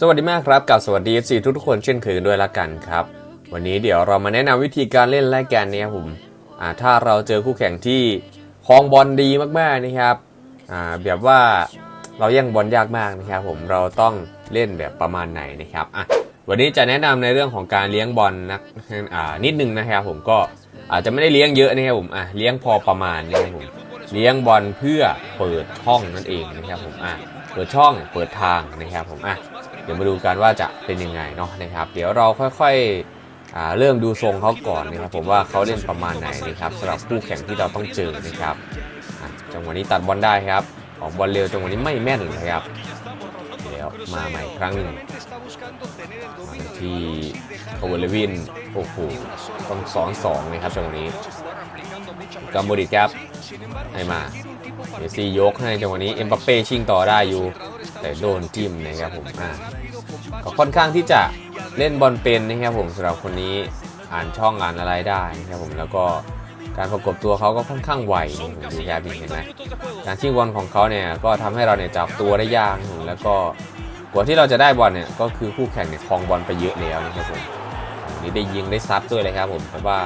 สวัสดีมากครับกับสวัสดี FC ทุกทุกคนเช่นเคยด้วยละกันครับ วันนี้เดี๋ยวเรามาแนะนำวิธีการเล่นรายการนี้ครับผมอ่าถ้าเราเจอคู่แข่งที่คลองบอลดีมากๆนะครับอ่าแบบว่าเราแย่งบอลยากมากนะครับผมเราต้องเล่นแบบประมาณไหนนะครับอะวันนี้จะแนะนำในเรื่องของการเลี้ยงบอลนะอ่านิดนึงนะครับผมก็อาจจะไม่ได้เลี้ยงเยอะนะครับผมอะเลี้ยงพอประมาณนะครับผมเลี้ยงบอลเพื่อเปิดช่องนั่นเองนะครับผมอะเปิดช่องเปิดทางนะครับผมอะ ดี๋ยวมาดูกันว่าจะเป็นยังไงเนาะนะครับ เดี๋ยวเราค่อยๆเริ่มดูทรงเขาก่อนนะครับผมว่าเขาเล่นประมาณไหนนะครับสำหรับคู่แข่งที่เราต้องเจอนะครับจังหวะนี้ตัดบอลได้ครับ ออกบอลเร็วจังหวะนี้ไม่แม่นเลยครับเดี๋ยวมาใหม่ครั้งหนึ่งที่คาวเลวินโอ้โหต้องสอนสองเลยครับจังหวะนี้กัมบูดิตครับให้มาเมซี่ยกให้จังหวะนี้เอ็มบัปเป้ชิงต่อได้อยู่ แต่โดนจิ้มนะครับผมอ่าก็ค่อนข้างที่จะเล่นบอลเป็นนะครับผมสำหรับคนนี้อ่านช่องอ่านอะไรได้นะครับผมแล้วก็การประกบตัวเขาก็ค่อนข้างไวนะดูแค่เห็นไหมการชิงบอลของเขาเนี่ยก็ทำให้เราเนี่ยจับตัวได้ยากนะครับแล้วก็กว่าที่เราจะได้บอลเนี่ยก็คือคู่แข่งเนี่ยครองบอลไปเยอะแล้วนะครับผมนนี้ได้ยิงได้ซัดด้วยเลยครับผมเพราะว่า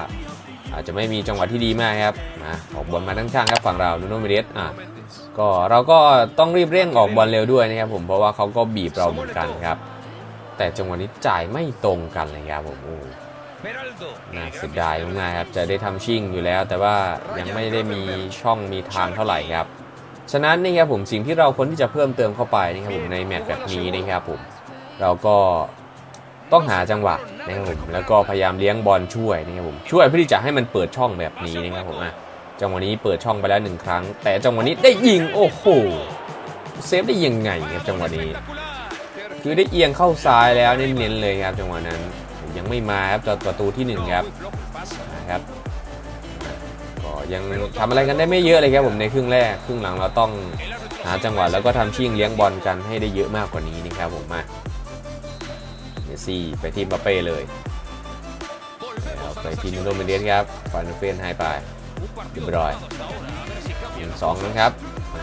อาจจะไม่มีจังหวะที่ดีมากครับนะออกบอลมาด้านข้างครับฝั่งเรานูโนเมเดสอะก็เราก็ต้องรีบเร่งออกบอลเร็วด้วยนะครับผมเพราะว่าเขาก็บีบเราเหมือนกันครับ แต่จังหวะนี้จ่ายไม่ตรงกันเลยครับผมโอ้น่าเสียดายมากครับจะได้ทำชิ่งอยู่แล้ว แต่ว่ายังไม่ได้มีช่องมีทางเท่าไหร่ครับฉะนั้นนี่ครับผมสิ่งที่เราควรที่จะเพิ่มเติมเข้าไปนะครับผมในแมตช์แบบนี้นะครับผมเราก็ ต้องหาจังหวะนะครับผมแล้วก็พยายามเลี้ยงบอลช่วยนะครับผมช่วยเพื่อที่จะให้มันเปิดช่องแบบนี้นะครับผมอะจังหวะนี้เปิดช่องไปแล้วหนึ่งครั้ง แต่จังหวะนี้ได้ยิงโอ้โหเซฟได้ยังไงครับจังหวะนี้ คือได้เอียงเข้าซ้ายแล้วเน้นๆเลยครับจังหวะนั้นยังไม่มาครับประตูที่หนึ่งครับนะครับก็ยังทำอะไรกันได้ไม่เยอะเลยครับผมในครึ่งแรกครึ่งหลังเราต้องหาจังหวะแล้วก็ทำชิ่งเลี้ยงบอลกันให้ได้เยอะมากกว่านี้นะครับผมมา มสซี่ไปที่มบัปเป้เลยไปที่นูโนเมเดสครับฟานเฟนให้ไปเรียบร้อยหนึ่งสองนะครับ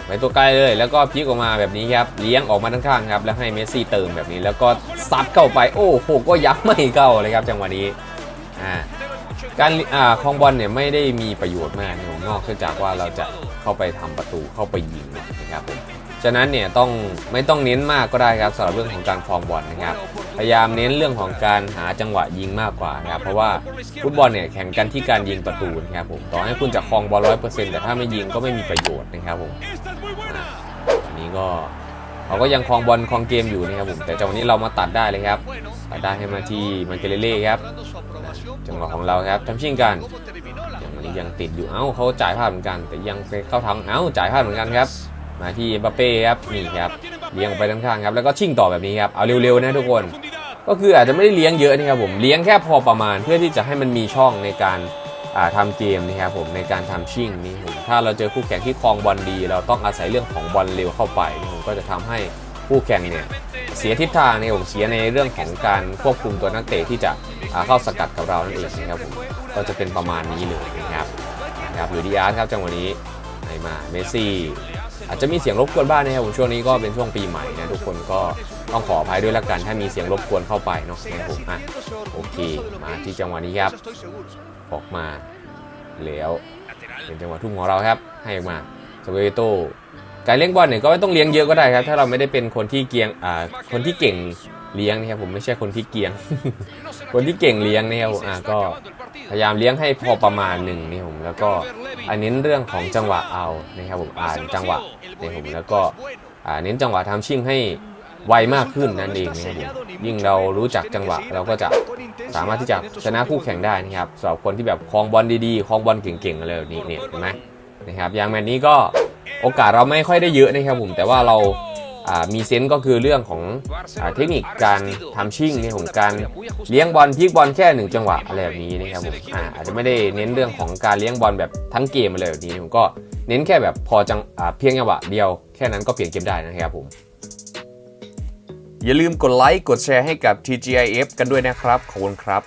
ไปตัวไกลเลยแล้วก็พลิกออกมาแบบนี้ครับเลี้ยงออกมาด้านข้างครับแล้วให้เมสซี่เติมแบบนี้แล้วก็ซัดเข้าไปโอ้โหก็ยับไม่เข้าเลยครับจังหวะนี้อ่าการอ่าคลองบอลเนี่ยไม่ได้มีประโยชน์มากนะครับนอกจากว่าเราจะเข้าไปทำประตูเข้าไปยิงนะครับผม ฉะนั้นเนี่ยต้องไม่ต้องเน้นมากก็ได้ครับสำหรับเรื่องของการคลองบอลนะครับพยายามเน้นเรื่องของการหาจังหวะยิงมากกว่านะครับเพราะว่าฟุตบอลเนี่ยแข่งกันที่การยิงประตูนะครับผมต่อให้คุณจะครองบอลร้อยเปอร์เซ็นต์แต่ถ้าไม่ยิงก็ไม่มีประโยชน์นะครับผมอันนี้ก็เขาก็ยังครองบอลครองเกมอยู่นะครับผมแต่จังหวะนี้เรามาตัดได้เลยครับตัดได้ให้มาที่มันเกเรเล่ครับจังหวะของเราครับทำชิงกันอย่างนี้ยังติดอยู่เอ้าเขาจ่ายพลาดเหมือนกัน แต่ยังเข้าทางเอ้าจ่ายพลาดเหมือนกันครับ มาที่บัปเป้ครับนี่ครับเลี้ยงออกไปด้านข้างครับแล้วก็ชิ่งต่อแบบนี้ครับเอาเร็วๆนะทุกคน ก็คืออาจจะไม่ได้เลี้ยงเยอะนะครับผมเลี้ยงแค่พอประมาณเพื่อที่จะให้มันมีช่องในการอ่าทำเกมนะครับผมในการทำชิ่งนี่ผมถ้าเราเจอคู่แข่งที่คลองบอลดี เราต้องอาศัยเรื่องของบอลเร็วเข้าไปนี่ผมก็จะทำให้คู่แข่งเนี่ยเสียทิศทางเนี่ยผมเสียในเรื่องของการควบคุมตัวนักเตะที่จะเข้าสกัดกับเรานั่นเองนะครับผมก็จะเป็นประมาณนี้เลยนะครับนะครับหรือดีอาร์ครับจังหวะนี้ให้มาเมสซี่ อาจจะมีเสียงรบกวนบ้างนะครับผมช่วงนี้ก็เป็นช่วงปีใหม่นะทุกคนก็ต้องขออภัยด้วยละกัน ถ้ามีเสียงรบกวนเข้าไปเนาะนะครับผมอะโอเคมาที่จังหวะนี้ครับออกมาแล้วเป็นจังหวะทุ่มของเราครับ ให้ออกมาสเวโตการเลี้ยงบอลเนี่ยก็ไม่ต้องเลี้ยงเยอะก็ได้ครับ ถ้าเราไม่ได้เป็นคนที่เกียงอ่าคนที่เก่งเลี้ยงนะครับผมไม่ใช่คนที่เกียง คนที่เก่งเลี้ยงนะครับผมอะก็พยายามเลี้ยงให้พอประมาณหนึ่งนี่ผมแล้วก็อันเน้เรื่องของจังหวะเอานะครับผมอ่านจังหวะ นี่ผมแล้วก็เน้นจังหวะทำชิ่งให้ไวมากขึ้นนั่นเองนะครับผมยิ่งเรารู้จักจังหวะเราก็จะสามารถที่จะชนะคู่แข่งได้นะครับสำหรับคนที่แบบคลองบอลดีๆคลองบอลเก่งๆอะไรแบบนี้เนี่ยเห็นไหมนะครับอย่างแมตช์นี้ก็โอกาสเราไม่ค่อยได้เยอะนะครับผมแต่ว่าเรามีเซนส์ก็คือเรื่องของอเทคนิคการทำชิ่งเนี่ยผมการเลี้ยงบอลพลิกบอลแค่หนึ่งจังหวะอะไรแบบนี้นะครับผมออาจจะไม่ได้เน้นเรื่องของการเลี้ยงบอลแบบทั้งเกมอะไรแบบนี้ผมก็ เน้นแค่แบบพอจังเพียงจังหวะเดียวแค่นั้นก็เปลี่ยนเกมได้นะครับผม อย่าลืมกดไลค์กดแชร์ให้กับ TGIF กันด้วยนะครับ ขอบคุณครับ